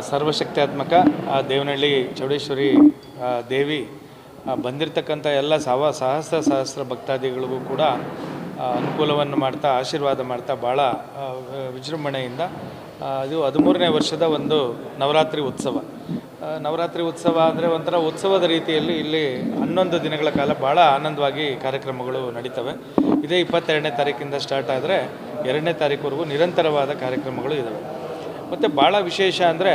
ಸರ್ವಶಕ್ತ್ಯಾತ್ಮಕ, ಆ, ದೇವನಹಳ್ಳಿ ಚೌಡೇಶ್ವರಿ ದೇವಿ ಬಂದಿರತಕ್ಕಂಥ ಎಲ್ಲ ಸಾವ, ಸಹಸ್ರ ಸಹಸ್ರ ಭಕ್ತಾದಿಗಳಿಗೂ ಕೂಡ ಅನುಕೂಲವನ್ನು ಮಾಡ್ತಾ, ಆಶೀರ್ವಾದ ಮಾಡ್ತಾ ಭಾಳ ವಿಜೃಂಭಣೆಯಿಂದ ಅದು ಹದಿಮೂರನೇ ವರ್ಷದ ಒಂದು ನವರಾತ್ರಿ ಉತ್ಸವ. ನವರಾತ್ರಿ ಉತ್ಸವ ಅಂದರೆ ಒಂಥರ ಉತ್ಸವದ ರೀತಿಯಲ್ಲಿ ಇಲ್ಲಿ ಹನ್ನೊಂದು ದಿನಗಳ ಕಾಲ ಭಾಳ ಆನಂದವಾಗಿ ಕಾರ್ಯಕ್ರಮಗಳು ನಡೀತವೆ. ಇದೇ ಇಪ್ಪತ್ತೆರಡನೇ ತಾರೀಕಿಂದ ಸ್ಟಾರ್ಟ್ ಆದರೆ ಎರಡನೇ ತಾರೀಕುವರೆಗೂ ನಿರಂತರವಾದ ಕಾರ್ಯಕ್ರಮಗಳು ಇದ್ದಾವೆ ಮತ್ತು ಭಾಳ ವಿಶೇಷ ಅಂದರೆ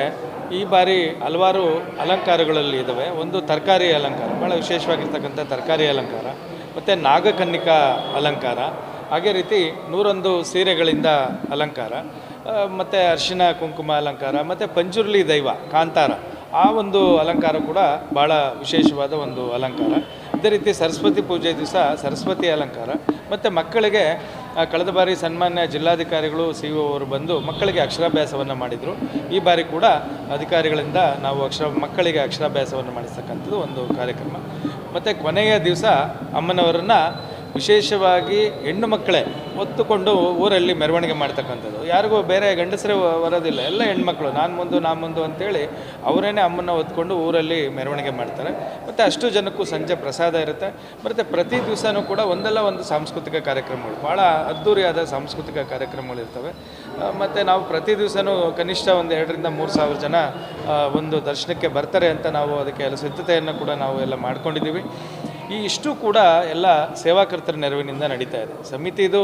ಈ ಬಾರಿ ಹಲವಾರು ಅಲಂಕಾರಗಳಲ್ಲಿ ಇದ್ದಾವೆ ಒಂದು ತರಕಾರಿ ಅಲಂಕಾರ ಭಾಳ ವಿಶೇಷವಾಗಿರ್ತಕ್ಕಂಥ ತರಕಾರಿ ಅಲಂಕಾರ, ಮತ್ತು ನಾಗಕನ್ನಿಕಾ ಅಲಂಕಾರ, ಹಾಗೇ ರೀತಿ ನೂರೊಂದು ಸೀರೆಗಳಿಂದ ಅಲಂಕಾರ ಮತ್ತು ಅರಿಶಿನ, ಕುಂಕುಮ ಅಲಂಕಾರ, ಮತ್ತು ಪಂಜುರ್ಲಿ ದೈವ, ಕಾಂತಾರ, ಆ ಒಂದು ಅಲಂಕಾರ ಕೂಡ ಭಾಳ ವಿಶೇಷವಾದ ಒಂದು ಅಲಂಕಾರ. ಅದೇ ರೀತಿ ಸರಸ್ವತಿ ಪೂಜೆ ದಿವಸ ಸರಸ್ವತಿ ಅಲಂಕಾರ, ಮತ್ತು ಮಕ್ಕಳಿಗೆ ಕಳೆದ ಬಾರಿ ಸನ್ಮಾನ್ಯ ಜಿಲ್ಲಾಧಿಕಾರಿಗಳು, ಸಿ ಅವರು ಬಂದು ಮಕ್ಕಳಿಗೆ ಅಕ್ಷರಾಭ್ಯಾಸವನ್ನು ಮಾಡಿದರು. ಈ ಬಾರಿ ಕೂಡ ಅಧಿಕಾರಿಗಳಿಂದ ನಾವು ಅಕ್ಷರ, ಮಕ್ಕಳಿಗೆ ಅಕ್ಷರಾಭ್ಯಾಸವನ್ನು ಮಾಡಿಸ್ತಕ್ಕಂಥದ್ದು ಒಂದು ಕಾರ್ಯಕ್ರಮ. ಮತ್ತು ಕೊನೆಯ ದಿವಸ ಅಮ್ಮನವರನ್ನು ವಿಶೇಷವಾಗಿ ಹೆಣ್ಣು ಮಕ್ಕಳೇ ಒತ್ತುಕೊಂಡು ಊರಲ್ಲಿ ಮೆರವಣಿಗೆ ಮಾಡ್ತಕ್ಕಂಥದ್ದು. ಯಾರಿಗೂ ಬೇರೆ ಗಂಡಸರೇ ಬರೋದಿಲ್ಲ. ಎಲ್ಲ ಹೆಣ್ಮಕ್ಳು, ನಾನು ಮುಂದು ನಾನು ಮುಂದು ಅಂತೇಳಿ ಅವರೇನೆ ಅಮ್ಮನ ಹೊತ್ಕೊಂಡು ಊರಲ್ಲಿ ಮೆರವಣಿಗೆ ಮಾಡ್ತಾರೆ. ಮತ್ತು ಅಷ್ಟು ಜನಕ್ಕೂ ಸಂಜೆ ಪ್ರಸಾದ ಇರುತ್ತೆ. ಮತ್ತು ಪ್ರತಿ ದಿವಸನೂ ಕೂಡ ಒಂದಲ್ಲ ಒಂದು ಸಾಂಸ್ಕೃತಿಕ ಕಾರ್ಯಕ್ರಮಗಳು. ಭಾಳ ಅದ್ಧೂರಿಯಾದ ಸಾಂಸ್ಕೃತಿಕ ಕಾರ್ಯಕ್ರಮಗಳು ಇರ್ತವೆ. ಮತ್ತು ನಾವು ಪ್ರತಿ ದಿವಸನೂ ಕನಿಷ್ಠ ಒಂದು ಎರಡರಿಂದ ಮೂರು ಸಾವಿರ ಜನ ಒಂದು ದರ್ಶನಕ್ಕೆ ಬರ್ತಾರೆ ಅಂತ ನಾವು ಅದಕ್ಕೆ ಎಲ್ಲ ಸಿದ್ಧತೆಯನ್ನು ಕೂಡ ನಾವು ಎಲ್ಲ ಮಾಡ್ಕೊಂಡಿದ್ದೀವಿ. ಈ ಇಷ್ಟು ಕೂಡ ಎಲ್ಲ ಸೇವಾಕರ್ತರ ನೆರವಿನಿಂದ ನಡೀತಾ ಇದೆ. ಸಮಿತಿದು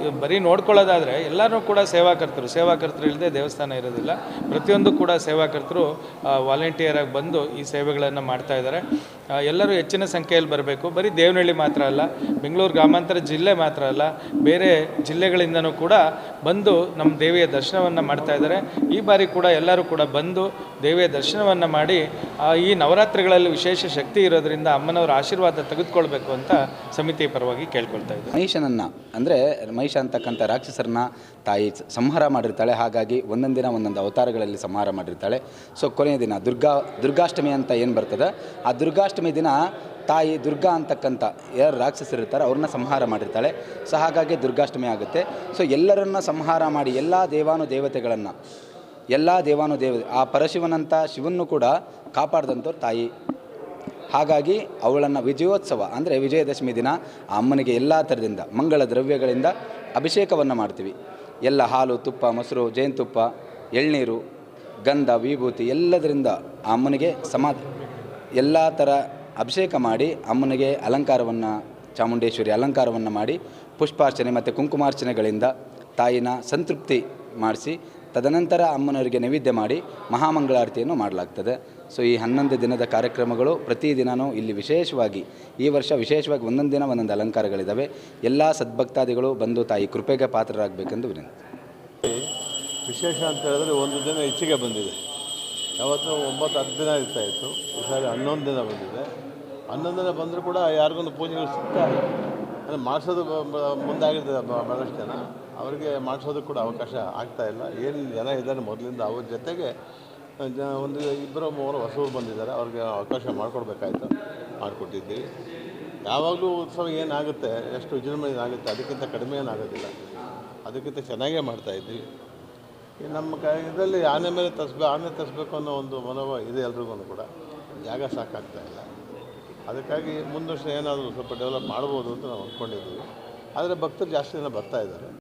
ಇದು ಬರೀ ನೋಡ್ಕೊಳ್ಳೋದಾದರೆ ಎಲ್ಲರೂ ಕೂಡ ಸೇವಾಕರ್ತರು ಸೇವಾಕರ್ತರು ಇಲ್ಲದೆ ದೇವಸ್ಥಾನ ಇರೋದಿಲ್ಲ. ಪ್ರತಿಯೊಂದು ಕೂಡ ಸೇವಾಕರ್ತರು ವಾಲಂಟಿಯರಾಗಿ ಬಂದು ಈ ಸೇವೆಗಳನ್ನು ಮಾಡ್ತಾ ಇದ್ದಾರೆ. ಎಲ್ಲರೂ ಹೆಚ್ಚಿನ ಸಂಖ್ಯೆಯಲ್ಲಿ ಬರಬೇಕು. ಬರೀ ದೇವನಹಳ್ಳಿ ಮಾತ್ರ ಅಲ್ಲ, ಬೆಂಗಳೂರು ಗ್ರಾಮಾಂತರ ಜಿಲ್ಲೆ ಮಾತ್ರ ಅಲ್ಲ, ಬೇರೆ ಜಿಲ್ಲೆಗಳಿಂದನೂ ಕೂಡ ಬಂದು ನಮ್ಮ ದೇವಿಯ ದರ್ಶನವನ್ನು ಮಾಡ್ತಾ ಇದ್ದಾರೆ. ಈ ಬಾರಿ ಕೂಡ ಎಲ್ಲರೂ ಕೂಡ ಬಂದು ದೇವಿಯ ದರ್ಶನವನ್ನು ಮಾಡಿ ಈ ನವರಾತ್ರಿಗಳಲ್ಲಿ ವಿಶೇಷ ಶಕ್ತಿ ಇರೋದರಿಂದ ಅಮ್ಮನವರ ಆಶೀರ್ವಾದ ತೆಗೆದುಕೊಳ್ಬೇಕು ಅಂತ ಸಮಿತಿ ಪರವಾಗಿ ಕೇಳ್ಕೊಳ್ತಾ ಇದ್ದೀವಿ. ಮಹಿಷನನ್ನು, ಅಂದರೆ ಮಹಿಷ ಅಂತಕ್ಕಂಥ ರಾಕ್ಷಸರನ್ನ ತಾಯಿ ಸಂಹಾರ ಮಾಡಿರ್ತಾಳೆ, ಹಾಗಾಗಿ ಒಂದೊಂದು ದಿನ ಒಂದೊಂದು ಅವತಾರಗಳಲ್ಲಿ ಸಂಹಾರ ಮಾಡಿರ್ತಾಳೆ. ಸೊ ಕೊನೆಯ ದಿನ ದುರ್ಗಾ, ದುರ್ಗಾಷ್ಟಮಿ ಅಂತ ಏನು ಬರ್ತದೆ? ಆ ದುರ್ಗಾಷ್ಟಮಿ ದಿನ ತಾಯಿ ದುರ್ಗಾ ಅಂತಕ್ಕಂಥ ಯಾರು ರಾಕ್ಷಸರಿರ್ತಾರೆ ಅವ್ರನ್ನ ಸಂಹಾರ ಮಾಡಿರ್ತಾಳೆ. ಸೊ ಹಾಗಾಗಿ ದುರ್ಗಾಷ್ಟಮಿ ಆಗುತ್ತೆ. ಸೊ ಎಲ್ಲರನ್ನ ಸಂಹಾರ ಮಾಡಿ ಎಲ್ಲ ದೇವಾನು ದೇವತೆಗಳನ್ನು, ಎಲ್ಲ ದೇವಾನು ದೇವ, ಆ ಪರಶಿವನಂಥ ಶಿವನ್ನು ಕೂಡ ಕಾಪಾಡಿದಂಥವ್ರು ತಾಯಿ ಹಾಗಾಗಿ ಅವಳನ್ನು ವಿಜಯೋತ್ಸವ, ಅಂದರೆ ವಿಜಯದಶಮಿ ದಿನ, ಆ ಅಮ್ಮನಿಗೆ ಎಲ್ಲ ಥರದಿಂದ ಮಂಗಳ ದ್ರವ್ಯಗಳಿಂದ ಅಭಿಷೇಕವನ್ನು ಮಾಡ್ತೀವಿ. ಎಲ್ಲ ಹಾಲು, ತುಪ್ಪ, ಮೊಸರು, ಜೇನುತುಪ್ಪ, ಎಳ್ನೀರು, ಗಂಧ, ವಿಭೂತಿ ಎಲ್ಲದರಿಂದ ಆ ಅಮ್ಮನಿಗೆ ಸಮಾ ಎಲ್ಲ ಥರ ಅಭಿಷೇಕ ಮಾಡಿ ಅಮ್ಮನಿಗೆ ಅಲಂಕಾರವನ್ನು, ಚಾಮುಂಡೇಶ್ವರಿ ಅಲಂಕಾರವನ್ನು ಮಾಡಿ, ಪುಷ್ಪಾರ್ಚನೆ ಮತ್ತು ಕುಂಕುಮಾರ್ಚನೆಗಳಿಂದ ತಾಯಿನ ಸಂತೃಪ್ತಿ ಮಾಡಿಸಿ, ತದನಂತರ ಅಮ್ಮನವರಿಗೆ ನೈವೇದ್ಯ ಮಾಡಿ ಮಹಾಮಂಗಳಾರತಿಯನ್ನು ಮಾಡಲಾಗ್ತದೆ. ಸೊ ಈ ಹನ್ನೊಂದು ದಿನದ ಕಾರ್ಯಕ್ರಮಗಳು ಪ್ರತಿದಿನವೂ ಇಲ್ಲಿ ವಿಶೇಷವಾಗಿ, ಈ ವರ್ಷ ವಿಶೇಷವಾಗಿ ಒಂದೊಂದು ದಿನ ಒಂದೊಂದು ಅಲಂಕಾರಗಳಿದ್ದಾವೆ ಎಲ್ಲ ಸದ್ಭಕ್ತಾದಿಗಳು ಬಂದು ತಾಯಿ ಕೃಪೆಗೆ ಪಾತ್ರರಾಗಬೇಕೆಂದು ವಿನಂತಿ. ವಿಶೇಷ ಅಂತ ಹೇಳಿದ್ರೆ ಒಂದು ದಿನ ಹೆಚ್ಚಿಗೆ ಬಂದಿದೆ. ಯಾವತ್ತೂ ಒಂಬತ್ತು ಹತ್ತು ದಿನ ಇರ್ತಾ ಇತ್ತು. ಈ ಸಾರಿ ಹನ್ನೊಂದು ದಿನ ಬಂದಿದೆ. ಹನ್ನೊಂದು ದಿನ ಬಂದರೂ ಕೂಡ ಯಾರಿಗೊಂದು ಪೂಜೆಗಳು ಸಿಗ್ತಾ ಇಲ್ಲ. ಅಂದರೆ ಮಾಡಿಸೋದು ಮುಂದಾಗಿರ್ತದೆ ಭಾಳಷ್ಟು ಜನ. ಅವರಿಗೆ ಮಾಡಿಸೋದಕ್ಕೆ ಕೂಡ ಅವಕಾಶ ಆಗ್ತಾ ಇಲ್ಲ. ಏನು ಜನ ಇದ್ದಾರೆ ಮೊದಲಿಂದ ಅವ್ರ ಜೊತೆಗೆ ಜ, ಒಂದು ಇಬ್ಬರು ಮೂವರು ಹೊಸೂರು ಬಂದಿದ್ದಾರೆ, ಅವ್ರಿಗೆ ಅವಕಾಶ ಮಾಡಿಕೊಡ್ಬೇಕಾಯ್ತು, ಮಾಡಿಕೊಟ್ಟಿದ್ದೀವಿ. ಯಾವಾಗಲೂ ಉತ್ಸವ ಏನಾಗುತ್ತೆ, ಎಷ್ಟು ವಿಜೃಂಭಣೆ ಆಗುತ್ತೆ ಅದಕ್ಕಿಂತ ಕಡಿಮೆ ಏನಾಗೋದಿಲ್ಲ. ಅದಕ್ಕಿಂತ ಚೆನ್ನಾಗೇ ಮಾಡ್ತಾಯಿದ್ವಿ ನಮ್ಮ ಕ, ಇದರಲ್ಲಿ ಆನೆ ಮೇಲೆ ತರಿಸ್ಬೇಕು ಆನೆ ತರಿಸ್ಬೇಕು ಅನ್ನೋ ಒಂದು ಮನೋಭಾವ ಇದೆ ಎಲ್ರಿಗೂ ಕೂಡ. ಜಾಗ ಸಾಕಾಗ್ತಾ ಇಲ್ಲ. ಅದಕ್ಕಾಗಿ ಮುಂದೆ ವರ್ಷ ಏನಾದರೂ ಸ್ವಲ್ಪ ಡೆವಲಪ್ ಮಾಡ್ಬೋದು ಅಂತ ನಾವು ಅಂದ್ಕೊಂಡಿದ್ದೀವಿ. ಆದರೆ ಭಕ್ತರು ಜಾಸ್ತಿ ಜನ ಬರ್ತಾ ಇದ್ದಾರೆ.